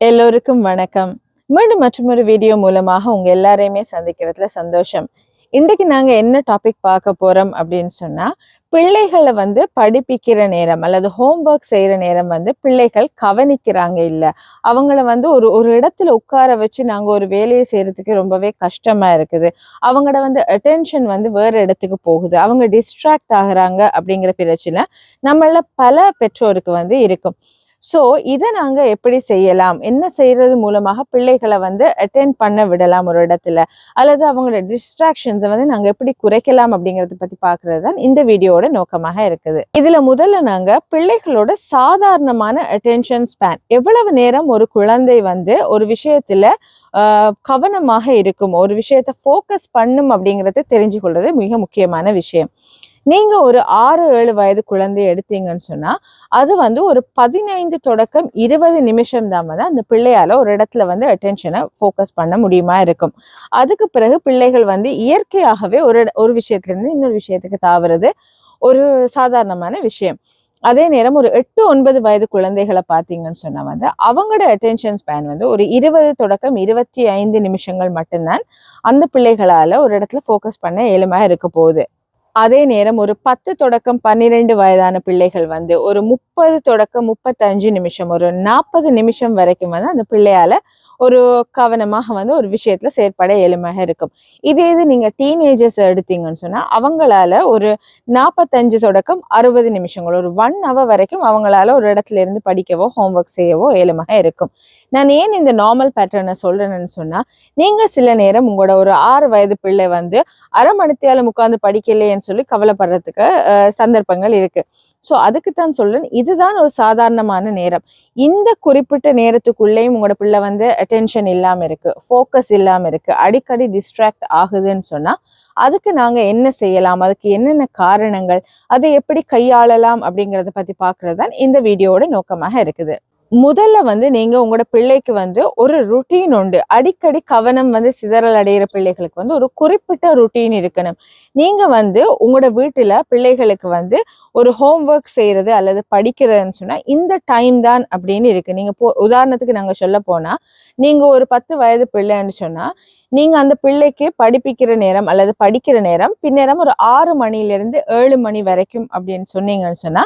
எல்லோருக்கும் வணக்கம். மீண்டும் மற்றொரு வீடியோ மூலமாக உங்க எல்லாரையுமே சந்திக்கிறதுல சந்தோஷம். இன்றைக்கு நாங்க என்ன டாபிக் பார்க்க போறோம் அப்படின்னு சொன்னா பிள்ளைகளை வந்து படிப்பிக்கிற நேரம் அல்லது ஹோம்ஒர்க் செய்யற நேரம் வந்து பிள்ளைகள் கவனிக்கிறாங்க இல்ல. அவங்கள வந்து ஒரு ஒரு இடத்துல உட்கார வச்சு நாங்க ஒரு வேலையை செய்யறதுக்கு ரொம்பவே கஷ்டமா இருக்குது. அவங்களோட வந்து அட்டென்ஷன் வந்து வேற இடத்துக்கு போகுது. அவங்க டிஸ்ட்ராக்ட் ஆகுறாங்க அப்படிங்கிற பிரச்சனை நம்மள பல பெற்றோருக்கு வந்து இருக்கும். ஸோ இதை நாங்க எப்படி செய்யலாம்? என்ன செய்யறது மூலமாக பிள்ளைகளை வந்து அட்டென்ட் பண்ண விடலாம் ஒரு இடத்துல? அல்லது அவங்களோட டிஸ்ட்ராக்ஷன்ஸை வந்து நாங்க எப்படி குறைக்கலாம் அப்படிங்கறத பத்தி பாக்குறது தான் இந்த வீடியோவோட நோக்கமாக இருக்குது. இதுல முதல்ல நாங்க பிள்ளைகளோட சாதாரணமான அட்டென்ஷன் ஸ்பேன் எவ்வளவு நேரம் ஒரு குழந்தை வந்து ஒரு விஷயத்துல ஆஹ், கவனமாக இருக்கும் ஒரு விஷயத்த ஃபோக்கஸ் பண்ணும் அப்படிங்கிறத தெரிஞ்சு கொள்வது மிக முக்கியமான விஷயம். நீங்கள் ஒரு ஆறு ஏழு வயது குழந்தை எடுத்தீங்கன்னு சொன்னால் அது வந்து ஒரு பதினைந்து தொடக்கம் இருபது நிமிஷம் தான் வந்து அந்த பிள்ளையால் ஒரு இடத்துல வந்து அட்டென்ஷனை ஃபோக்கஸ் பண்ண முடியுமா இருக்கும். அதுக்கு பிறகு பிள்ளைகள் வந்து இயற்கையாகவே ஒரு ஒரு விஷயத்துலேருந்து இன்னொரு விஷயத்துக்கு தாவுறது ஒரு சாதாரணமான விஷயம். அதே நேரம் ஒரு எட்டு ஒன்பது வயது குழந்தைகளை பார்த்தீங்கன்னு சொன்னால் வந்து அவங்களோட அட்டென்ஷன் ஸ்பேன் வந்து ஒரு இருபது தொடக்கம் இருபத்தி ஐந்து நிமிஷங்கள் மட்டும்தான் அந்த பிள்ளைகளால் ஒரு இடத்துல ஃபோக்கஸ் பண்ண இயலுமா இருக்க போகுது. அதே நேரம் ஒரு பத்து தொடக்கம் பன்னிரெண்டு வயதான பிள்ளைகள் வந்து ஒரு முப்பது தொடக்கம் முப்பத்தஞ்சு நிமிஷம் ஒரு நாற்பது நிமிஷம் வரைக்கும் வந்து அந்த பிள்ளையால ஒரு கவனமாக வந்து ஒரு விஷயத்துல செயற்பட எளிமையாக இருக்கும். இதே இது நீங்க டீனேஜர்ஸ் எடுத்தீங்கன்னு சொன்னா அவங்களால ஒரு நாற்பத்தஞ்சு தொடக்கம் அறுபது நிமிஷங்கள் ஒரு ஒன் ஹவர் வரைக்கும் அவங்களால ஒரு இடத்துல இருந்து படிக்கவோ ஹோம்ஒர்க் செய்யவோ இயலுமாக இருக்கும். நான் ஏன் இந்த நார்மல் பேட்டர்னை சொல்றேன்னு சொன்னா நீங்க சில நேரம் உங்களோட ஒரு ஆறு வயது பிள்ளை வந்து அரை மணித்தியால உட்கார்ந்து படிக்கலையேன்னு சொல்லி கவலைப்படுறதுக்கு சந்தர்ப்பங்கள் இருக்கு. ஸோ அதுக்கு தான் சொல்றேன். இதுதான் ஒரு சாதாரணமான நேரம். இந்த குறிப்பிட்ட நேரத்துக்குள்ளேயும் உங்களோட பிள்ளை வந்து அட்டென்ஷன் இல்லாம இருக்கு ஃபோக்கஸ் இல்லாம இருக்கு அடிக்கடி டிஸ்ட்ராக்ட் ஆகுதுன்னு சொன்னா அதுக்கு நாங்க என்ன செய்யலாம்? அதுக்கு என்னென்ன காரணங்கள்? அதை எப்படி கையாளலாம் அப்படிங்கறத பத்தி பாக்குறது தான் இந்த வீடியோவோட நோக்கமாக இருக்குது. முதல்ல வந்து நீங்க உங்களோட பிள்ளைக்கு வந்து ஒரு ருட்டீன் உண்டு. அடிக்கடி கவனம் வந்து சிதறல் அடைகிற பிள்ளைகளுக்கு வந்து ஒரு குறிப்பிட்ட ருட்டீன் இருக்கணும். நீங்க வந்து உங்களோட வீட்டுல பிள்ளைகளுக்கு வந்து ஒரு ஹோம்ஒர்க் செய்யறது அல்லது படிக்கிறதுன்னு சொன்னா இந்த டைம் தான் அப்படின்னு இருக்கு. நீங்க போ உதாரணத்துக்கு நாங்க சொல்ல போனா நீங்க ஒரு பத்து வயது பிள்ளைன்னு சொன்னா நீங்க அந்த பிள்ளைக்கு படிப்பிக்கிற நேரம் அல்லது படிக்கிற நேரம் பின்னேரம் ஒரு ஆறு மணிலிருந்து ஏழு மணி வரைக்கும் அப்படின்னு சொன்னீங்கன்னு சொன்னா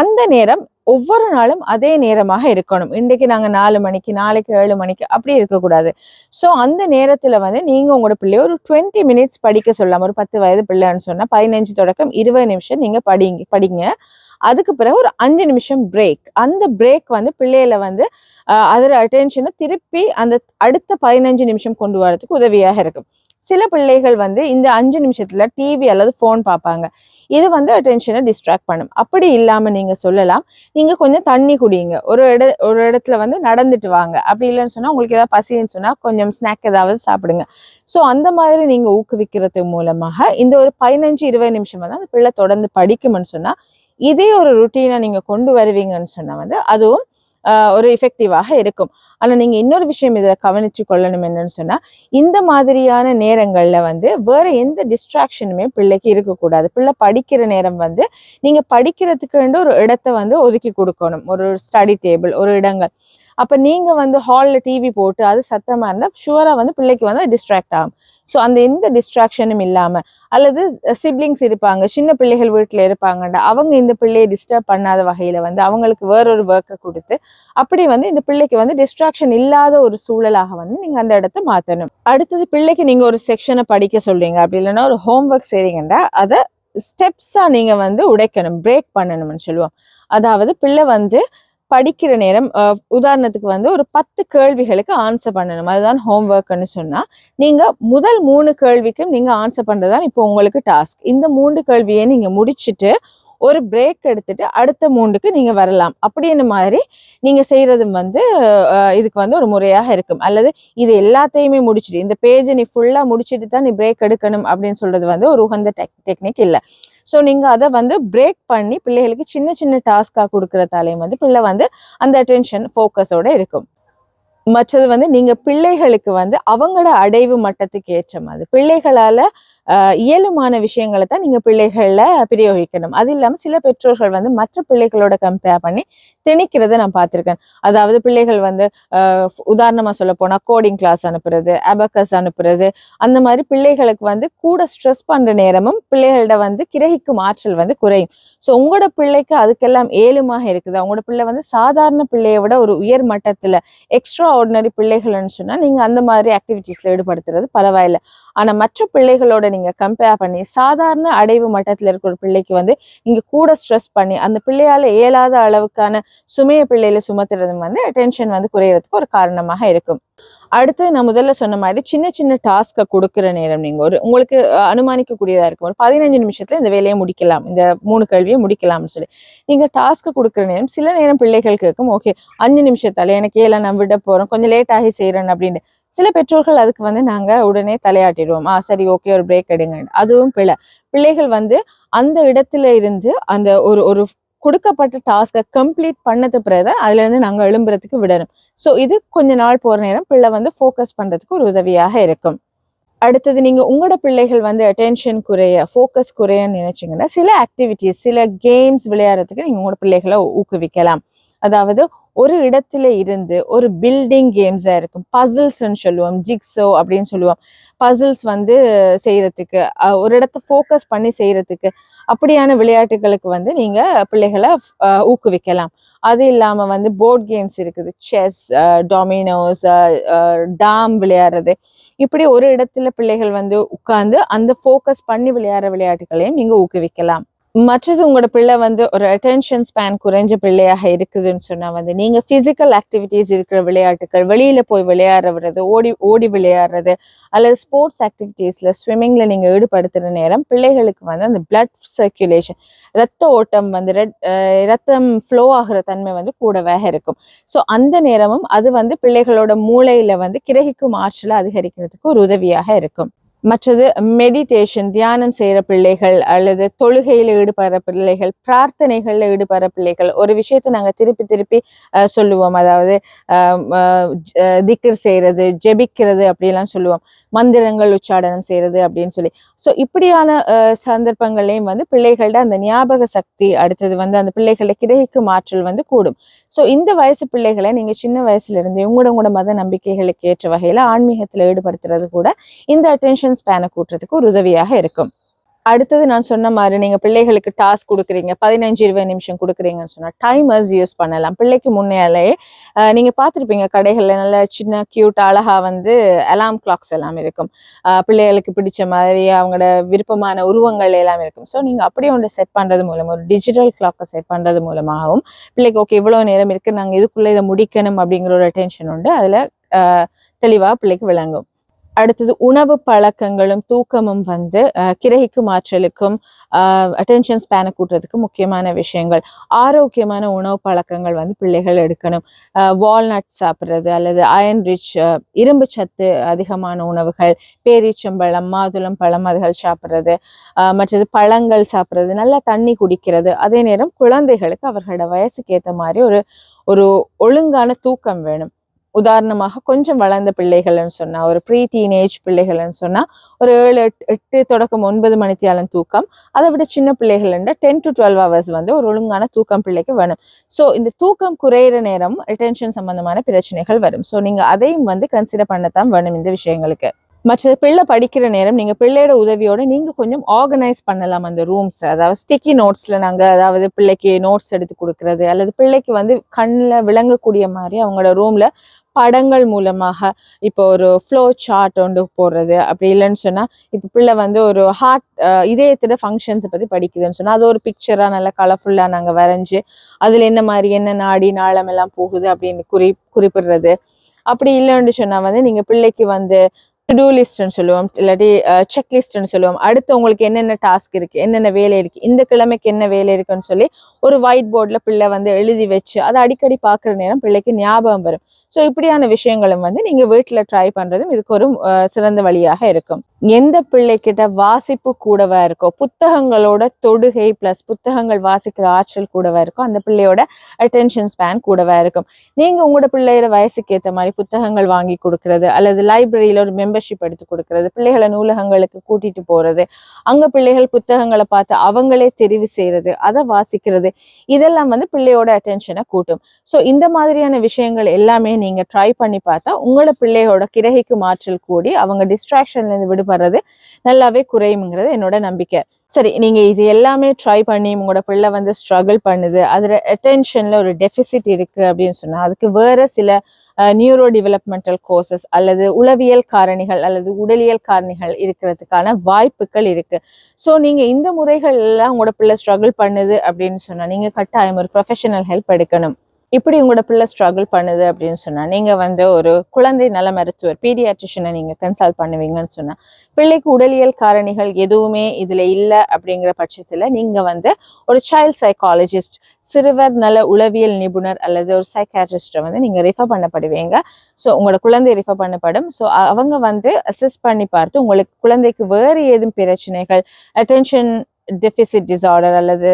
அந்த நேரம் ஒவ்வொரு நாளும் அதே நேரமாக இருக்கணும். இன்றைக்கு நாங்கள் நாலு மணிக்கு நாளைக்கு ஏழு மணிக்கு அப்படி இருக்கக்கூடாது. ஸோ அந்த நேரத்தில் வந்து நீங்கள் உங்களோட பிள்ளைய ஒரு டுவெண்ட்டி மினிட்ஸ் படிக்க சொல்லலாம் ஒரு பத்து வயது பிள்ளைன்னு சொன்னால் பதினஞ்சு தொடக்கம் இருபது நிமிஷம் நீங்கள் படிங்க படிங்க. அதுக்கு பிறகு ஒரு அஞ்சு நிமிஷம் பிரேக் அந்த பிரேக் வந்து பிள்ளையில வந்து அதோட அட்டென்ஷனை திருப்பி அந்த அடுத்த பதினஞ்சு நிமிஷம் கொண்டு வரதுக்கு உதவியாக இருக்கும். சில பிள்ளைகள் வந்து இந்த அஞ்சு நிமிஷத்துல டிவி அல்லது ஃபோன் பார்ப்பாங்க. இது வந்து அட்டென்ஷனை டிஸ்ட்ராக்ட் பண்ணும். அப்படி இல்லாம நீங்க சொல்லலாம் நீங்க கொஞ்சம் தண்ணி குடிங்க. ஒரு இட ஒரு இடத்துல வந்து நடந்துட்டு வாங்க. அப்படி இல்லைன்னு சொன்னா உங்களுக்கு ஏதாவது பசின்னு சொன்னா கொஞ்சம் ஸ்நாக் ஏதாவது சாப்பிடுங்க. ஸோ அந்த மாதிரி நீங்க ஊக்குவிக்கிறது மூலமாக இந்த ஒரு பதினஞ்சு இருபது நிமிஷம் வந்து அந்த பிள்ளை தொடர்ந்து படிக்கும்னு சொன்னா இதே ஒரு ருட்டீனை நீங்கள் கொண்டு வருவீங்கன்னு சொன்னால் வந்து அதுவும் ஒரு எஃபெக்டிவாக இருக்கும். ஆனால் நீங்கள் இன்னொரு விஷயம் இதில் கவனித்து கொள்ளணும் என்னன்னு சொன்னால் இந்த மாதிரியான நேரங்களில் வந்து வேறு எந்த டிஸ்ட்ராக்ஷனுமே பிள்ளைக்கு இருக்கக்கூடாது. பிள்ளை படிக்கிற நேரம் வந்து நீங்கள் படிக்கிறதுக்கு ஒரு இடத்த வந்து ஒதுக்கி கொடுக்கணும். ஒரு ஸ்டடி டேபிள் ஒரு இடங்கள். அப்போ நீங்கள் வந்து ஹாலில் டிவி போட்டு அது சத்தமாக இருந்தால் ஷுவராக வந்து பிள்ளைக்கு வந்து டிஸ்ட்ராக்ட் ஆகும். ஸோ அந்த எந்த டிஸ்ட்ராக்ஷனும் இல்லாமல் அல்லது சிப்ளிங்ஸ் இருப்பாங்க சின்ன பிள்ளைகள் வீட்டில் இருப்பாங்கண்டா அவங்க இந்த பிள்ளையை டிஸ்டர்ப் பண்ணாத வகையில் வந்து அவங்களுக்கு வேறொரு ஒர்க்கை கொடுத்து அப்படி வந்து இந்த பிள்ளைக்கு வந்து டிஸ்ட்ராக்ஷன் இல்லாத ஒரு சூழலாக வந்து நீங்கள் அந்த இடத்த மாற்றணும் அடுத்தது பிள்ளைக்கு நீங்கள் ஒரு செக்ஷனை படிக்க சொல்றீங்க அப்படி இல்லைன்னா ஒரு ஹோம்ஒர்க் செய்றீங்கன்னா அதை ஸ்டெப்ஸாக நீங்கள் வந்து உடைக்கணும் பிரேக் பண்ணணும்னு சொல்லுவோம். அதாவது பிள்ளை வந்து படிக்கிற நேரம் உதாரணத்துக்கு வந்து ஒரு பத்து கேள்விகளுக்கு ஆன்சர் பண்ணணும். அதுதான் ஹோம்ஒர்க்னு சொன்னால் நீங்கள் முதல் மூணு கேள்விக்கும் நீங்கள் ஆன்சர் பண்ணுறது தான் இப்போ உங்களுக்கு டாஸ்க் இந்த மூன்று கேள்வியை நீங்கள் முடிச்சுட்டு ஒரு பிரேக் எடுத்துட்டு அடுத்த மூண்டுக்கு நீங்கள் வரலாம். அப்படின்னு மாதிரி நீங்கள் செய்கிறது வந்து இதுக்கு வந்து ஒரு முறையாக இருக்கும். அல்லது இது எல்லாத்தையுமே முடிச்சிட்டு இந்த பேஜை நீ ஃபுல்லாக முடிச்சுட்டு தான் நீ பிரேக் எடுக்கணும் அப்படின்னு சொல்றது வந்து ஒரு உகந்த டெக் டெக்னிக் இல்லை. ஸோ நீங்க அதை வந்து பிரேக் பண்ணி பிள்ளைகளுக்கு சின்ன சின்ன டாஸ்கா கொடுக்கறதாலையும் வந்து பிள்ளை வந்து அந்த அட்டென்ஷன் ஃபோக்கஸோட இருக்கும். மற்றது வந்து நீங்க பிள்ளைகளுக்கு வந்து அவங்களோட அடைவு மட்டத்துக்கு ஏற்ற மாதிரி. பிள்ளைகளால இயலுமான விஷயங்களை தான் நீங்கள் பிள்ளைகளில் பிரயோகிக்கணும். அது இல்லாமல் சில பெற்றோர்கள் வந்து மற்ற பிள்ளைகளோட கம்பேர் பண்ணி திணிக்கிறத நான் பார்த்துருக்கேன். அதாவது பிள்ளைகள் வந்து உதாரணமாக உதாரணமா சொல்ல போனால் கோடிங் கிளாஸ் அனுப்புறது அபக்கஸ் அனுப்புறது அந்த மாதிரி பிள்ளைகளுக்கு வந்து கூட ஸ்ட்ரெஸ் பண்ற நேரமும் பிள்ளைகளோட வந்து கிரகிக்கும் ஆற்றல் வந்து குறையும். ஸோ உங்களோட பிள்ளைக்கு அதுக்கெல்லாம் ஏழுமாக இருக்குது. அவங்களோட பிள்ளை வந்து சாதாரண பிள்ளையை விட ஒரு உயர் மட்டத்தில் எக்ஸ்ட்ரா ஆர்டினரி பிள்ளைகள்னு சொன்னால் நீங்கள் அந்த மாதிரி ஆக்டிவிட்டீஸில் ஈடுபடுத்துறது பரவாயில்ல. ஆனா மற்ற பிள்ளைகளோட நீங்க கம்பேர் பண்ணி சாதாரண அடைவு மட்டத்துல இருக்கிற ஒரு பிள்ளைக்கு வந்து நீங்க கூட ஸ்ட்ரெஸ் பண்ணி அந்த பிள்ளையால இயலாத அளவுக்கான சுமைய பிள்ளையில சுமத்துறது வந்து டென்ஷன் வந்து குறையறதுக்கு ஒரு காரணமாக இருக்கும். அடுத்து நான் முதல்ல சொன்ன மாதிரி சின்ன சின்ன டாஸ்க்கை கொடுக்குற நேரம் நீங்க ஒரு உங்களுக்கு அனுமானிக்கக்கூடியதாக இருக்கும். ஒரு பதினஞ்சு நிமிஷத்துல இந்த வேலையை முடிக்கலாம் இந்த மூணு கல்வியை முடிக்கலாம்னு சொல்லி. நீங்க டாஸ்க்கு கொடுக்குற நேரம் சில நேரம் பிள்ளைகள் கேட்கும் ஓகே அஞ்சு நிமிஷத்தால் எனக்கு ஏழை நான் விட போறோம் கொஞ்சம் லேட் ஆகி செய்யறேன் அப்படின்னு. சில பெற்றோர்கள் அதுக்கு வந்து நாங்க உடனே தலையாட்டிடுவோம். ஆ சரி ஓகே ஒரு பிரேக் எடுங்க. அதுவும் பிள்ளை பிள்ளைகள் வந்து அந்த இடத்துல இருந்து அந்த ஒரு ஒரு கொடுக்கப்பட்ட டாஸ்கை கம்ப்ளீட் பண்ணது பிறகு அதுல இருந்து நாங்க எழும்புறதுக்கு விடணும். ஸோ இது கொஞ்ச நாள் போற நேரம் பிள்ளை வந்து ஃபோக்கஸ் பண்றதுக்கு ஒரு உதவியாக இருக்கும். அடுத்தது நீங்க உங்களோட பிள்ளைகள் வந்து அட்டென்ஷன் குறைய ஃபோக்கஸ் குறையன்னு நினைச்சிங்கன்னா சில ஆக்டிவிட்டிஸ் சில கேம்ஸ் விளையாடுறதுக்கு நீங்க உங்களோட பிள்ளைகளை ஊக்குவிக்கலாம். அதாவது ஒரு இடத்துல இருந்து ஒரு பில்டிங் கேம்ஸாக இருக்கும். பசில்ஸ்ன்னு சொல்லுவோம். ஜிக்ஸோ அப்படின்னு சொல்லுவோம். பசில்ஸ் வந்து செய்கிறதுக்கு ஒரு இடத்த ஃபோக்கஸ் பண்ணி செய்கிறதுக்கு அப்படியான விளையாட்டுகளுக்கு வந்து நீங்கள் பிள்ளைகளை ஊக்குவிக்கலாம். அது இல்லாமல் வந்து போர்ட் கேம்ஸ் இருக்குது. செஸ் டொமினோஸ் டாம் விளையாடுறது. இப்படி ஒரு இடத்துல பிள்ளைகள் வந்து உட்கார்ந்து அந்த ஃபோக்கஸ் பண்ணி விளையாடுற விளையாட்டுகளையும் நீங்கள் ஊக்குவிக்கலாம். மற்றது உங்களோட பிள்ளை வந்து ஒரு அட்டென்ஷன் ஸ்பேன் குறைஞ்ச பிள்ளையாக இருக்குதுன்னு சொன்னால் வந்து நீங்கள் ஃபிசிக்கல் ஆக்டிவிட்டீஸ் இருக்கிற விளையாட்டுகள் வெளியில் போய் விளையாடுறது ஓடி ஓடி விளையாடுறது அல்லது ஸ்போர்ட்ஸ் ஆக்டிவிட்டீஸில் ஸ்விம்மிங்கில் நீங்கள் ஈடுபடுத்துற நேரம் பிள்ளைகளுக்கு வந்து அந்த பிளட் சர்க்குலேஷன் ரத்த ஓட்டம் வந்து ரெட் ரத்தம் ஃப்ளோ ஆகிற தன்மை வந்து கூடவே இருக்கும். ஸோ அந்த நேரமும் அது வந்து பிள்ளைகளோட மூளையில் வந்து கிரகிக்கும் ஆற்றலை அதிகரிக்கிறதுக்கு ஒரு உதவியாக இருக்கும். மற்றது மெடிடேஷன் தியானம் செய்யற பிள்ளைகள் அல்லது தொழுகையில ஈடுபடுற பிள்ளைகள் பிரார்த்தனைகள்ல ஈடுபடுற பிள்ளைகள் ஒரு விஷயத்தை நாங்க திருப்பி திருப்பி அஹ், சொல்லுவோம். அதாவது திக்கர் செய்கிறது செய்யறது ஜெபிக்கிறது அப்படிலாம் சொல்லுவோம். மந்திரங்கள் உச்சாடனம் செய்யறது அப்படின்னு சொல்லி. ஸோ இப்படியான சந்தர்ப்பங்கள்லையும் வந்து பிள்ளைகளோட அந்த ஞாபக சக்தி அடுத்தது வந்து அந்த பிள்ளைகளை கிரகிக்கும் ஆற்றல் வந்து கூடும். ஸோ இந்த வயசு பிள்ளைகளை நீங்க சின்ன வயசுலேருந்து உங்களோட உங்களோட மத நம்பிக்கைகளுக்கு ஏற்ற வகையில் ஆன்மீகத்தில் ஈடுபடுத்துறது கூட இந்த அட்டென்ஷன் ஸ்பேனை கூட்டுறதுக்கு ஒரு உதவியாக இருக்கும். அடுத்தது நான் சொன்ன மாதிரி நீங்க பிள்ளைகளுக்கு டாஸ்க் கொடுக்குறீங்க பதினஞ்சு இருபது நிமிஷம் கொடுக்குறீங்கன்னு சொன்னா டைமர்ஸ் யூஸ் பண்ணலாம். பிள்ளைக்கு முன்னாலே நீங்கள் நீங்க கடைகளில் கடைகள்ல நல்ல சின்ன கியூட் அழகா வந்து அலாம் கிளாக்ஸ் எல்லாம் இருக்கும். பிள்ளைகளுக்கு பிடிச்ச மாதிரி அவங்களோட விருப்பமான உருவங்கள் எல்லாம் இருக்கும். ஸோ நீங்க அப்படியே ஒன்று செட் பண்றது மூலம் ஒரு டிஜிட்டல் கிளாக்கை செட் பண்றது மூலமாகவும் பிள்ளைக்கு ஓகே இவ்வளவு நேரம் இருக்கு நாங்கள் இதுக்குள்ளே இதை முடிக்கணும் அப்படிங்கிற ஒரு டென்ஷன் உண்டு. அதுல தெளிவாக பிள்ளைக்கு விளங்கும். அடுத்தது உணவு பழக்கங்களும் தூக்கமும் வந்து கிரகிக்கும் ஆற்றலுக்கும் அட்டென்ஷன் ஸ்பேனை கூட்டுறதுக்கு முக்கியமான விஷயங்கள். ஆரோக்கியமான உணவு பழக்கங்கள் வந்து பிள்ளைகள் எடுக்கணும். வால்நட் சாப்பிட்றது அல்லது அயன் ரிச் இரும்பு சத்து அதிகமான உணவுகள் பேரீச்சம்பழம் மாதுளம் பழம் அதுகள் சாப்பிட்றது மற்றது பழங்கள் சாப்பிட்றது நல்லா தண்ணி குடிக்கிறது. அதே நேரம் குழந்தைகளுக்கு அவர்களோட வயசுக்கு ஏற்ற மாதிரி ஒரு ஒரு ஒழுங்கான தூக்கம் வேணும். உதாரணமாக கொஞ்சம் வளர்ந்த பிள்ளைகள்னு சொன்னா ஒரு ப்ரீ டீனேஜ் பிள்ளைகள்னு சொன்னா ஒரு ஏழு எட்டு எட்டு தொடக்கம் ஒன்பது மணித்தியாலம் தூக்கம். அதை விட சின்ன பிள்ளைகள்ன்ற டென் டு டுவெல் ஹவர்ஸ் வந்து ஒரு ஒழுங்கான தூக்கம் பிள்ளைக்கு வேணும் ஸோ இந்த தூக்கம் குறையிற நேரம் ரிட்டென்ஷன் சம்பந்தமான பிரச்சனைகள் வரும். ஸோ நீங்க அதையும் வந்து கன்சிடர் பண்ணத்தான் வேணும் இந்த விஷயங்களுக்கு. மற்ற பிள்ளை படிக்கிற நேரம் நீங்க பிள்ளையோட உதவியோட நீங்க கொஞ்சம் ஆர்கனைஸ் பண்ணலாம் அந்த ரூம்ஸ் அதாவது ஸ்டிக்கி நோட்ஸ்ல நாங்கள் அதாவது பிள்ளைக்கு நோட்ஸ் எடுத்து கொடுக்கறது அல்லது பிள்ளைக்கு வந்து கண்ணில் விளங்கக்கூடிய மாதிரி அவங்களோட ரூம்ல படங்கள் மூலமாக இப்போ ஒரு ஃப்ளோ சார்ட் ஒன்று போடுறது அப்படி இல்லைன்னு சொன்னால் இப்போ பிள்ளை வந்து ஒரு ஹார்ட் இதயத்தோட ஃபங்க்ஷன்ஸை பற்றி படிக்குதுன்னு சொன்னால் அது ஒரு பிக்சராக நல்லா கலர்ஃபுல்லாக நாங்கள் வரைஞ்சி அதில் என்ன மாதிரி என்ன நாடி நாளம் எல்லாம் போகுது அப்படின்னு குறி குறிப்பிடுறது. அப்படி இல்லைன்னு சொன்னால் வந்து நீங்கள் பிள்ளைக்கு வந்து டு லிஸ்ட்னு சொல்லுவோம் இல்லாட்டி செக் லிஸ்ட்னு சொல்லுவோம். அடுத்து உங்களுக்கு என்னென்ன டாஸ்க் இருக்கு என்னென்ன வேலை இருக்கு இந்த கிழமைக்கு என்ன வேலை இருக்குன்னு சொல்லி ஒரு ஒயிட் போர்டில் பிள்ளை வந்து எழுதி வச்சு அதை அடிக்கடி பார்க்குற நேரம் பிள்ளைக்கு ஞாபகம் வரும். ஸோ இப்படியான விஷயங்களும் வந்து நீங்க வீட்டில் ட்ரை பண்றதும் இதுக்கு ஒரு சிறந்த வழியாக இருக்கும். எந்த பிள்ளைக்கிட்ட வாசிப்பு கூடவா இருக்கோ புத்தகங்களோட தொடுகை ப்ளஸ் புத்தகங்கள் வாசிக்கிற ஆற்றல் கூடவா இருக்கோ அந்த பிள்ளையோட அட்டென்ஷன் ஸ்பேன் கூடவா இருக்கும். நீங்க உங்களோட பிள்ளையோட வயசுக்கு ஏற்ற மாதிரி புத்தகங்கள் வாங்கி கொடுக்கறது அல்லது லைப்ரரியில ஒரு மெம்பர்ஷிப் எடுத்து கொடுக்கறது பிள்ளைகளை நூலகங்களுக்கு கூட்டிட்டு போறது அங்க பிள்ளைகள் புத்தகங்களை பார்த்து அவங்களே தெரிவு செய்யறது அதை வாசிக்கிறது இதெல்லாம் வந்து பிள்ளையோட அட்டென்ஷனை கூட்டும். ஸோ இந்த மாதிரியான விஷயங்கள் எல்லாமே நீங்க ட்ரை பண்ணி பார்த்தா உங்களோட பிள்ளையோட கிரகிக்கு மாற்றல் கூடி அவங்க டிஸ்ட்ராக்ஷன்ல இருந்து விடுபடுறது நல்லாவே குறையுங்கிறது என்னோட நம்பிக்கை. சரி நீங்க இது எல்லாமே ட்ரை பண்ணி உங்களோட பிள்ளை வந்து ஸ்ட்ரகிள் பண்ணுது அதில் அட்டென்ஷன்ல ஒரு டெஃபிசிட் இருக்கு அப்படின்னு சொன்னா அதுக்கு வேற சில நியூரோ டெவலப்மெண்டல் கோர்சஸ் அல்லது உளவியல் காரணிகள் அல்லது உடலியல் காரணிகள் இருக்கிறதுக்கான வாய்ப்புகள் இருக்கு. ஸோ நீங்க இந்த முறைகள் எல்லாம் உங்களோட பிள்ளை ஸ்ட்ரகிள் பண்ணுது அப்படின்னு சொன்னா நீங்க கட்டாயம் ஒரு ப்ரொஃபஷனல் ஹெல்ப் எடுக்கணும். இப்படி உங்களோட பிள்ளை ஸ்ட்ரகிள் பண்ணுது அப்படின்னு சொன்னா நீங்க வந்து ஒரு குழந்தை நல மருத்துவர் பீடியாட்ரிஷனை நீங்கள் கன்சல்ட் பண்ணுவீங்கன்னு சொன்னால் பிள்ளைக்கு உடலியல் காரணிகள் எதுவுமே இதில் இல்லை அப்படிங்கிற பட்சத்துல நீங்க வந்து ஒரு சைல்ட் சைக்காலஜிஸ்ட் சிறுவர் நல உளவியல் நிபுணர் அல்லது ஒரு சைக்காட்ரிஸ்ட்டை வந்து நீங்க ரெஃபர் பண்ணப்படுவீங்க. ஸோ உங்களோட குழந்தை ரெஃபர் பண்ணப்படும். ஸோ அவங்க வந்து அசஸ் பண்ணி பார்த்து உங்களுக்கு குழந்தைக்கு வேறு ஏதும் பிரச்சனைகள் அட்டென்ஷன் டெஃபிசிட் டிசார்டர் அல்லது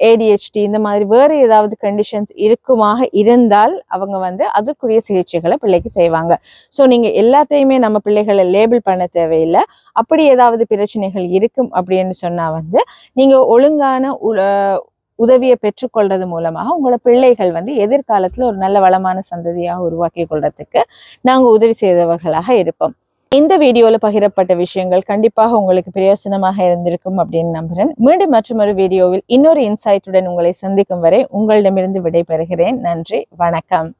ஏடிஹெச்டி இந்த மாதிரி வேறு ஏதாவது கண்டிஷன்ஸ் இருக்குமாக இருந்தால் அவங்க வந்து அதற்குரிய சிகிச்சைகளை பிள்ளைக்கு செய்வாங்க. ஸோ நீங்க எல்லாத்தையுமே நம்ம பிள்ளைகளை லேபிள் பண்ண தேவையில்லை. அப்படி ஏதாவது பிரச்சனைகள் இருக்கும் அப்படின்னு சொன்னா வந்து நீங்க ஒழுங்கான உ- உதவியை பெற்றுக்கொள்றது மூலமாக உங்களோட பிள்ளைகள் வந்து எதிர்காலத்துல ஒரு நல்ல வளமான சந்ததியாக உருவாக்கி கொள்றதுக்கு நாங்க உதவி செய்தவர்களாக இருப்போம். இந்த வீடியோவில் பகிரப்பட்ட விஷயங்கள் கண்டிப்பாக உங்களுக்கு பிரயோசனமாக இருந்திருக்கும் அப்படின்னு நம்புகிறேன் மீண்டும் மற்றொரு வீடியோவில் இன்னொரு இன்சைட்டுடன் உங்களை சந்திக்கும் வரை உங்களிடமிருந்து விடைபெறுகிறேன். நன்றி வணக்கம்.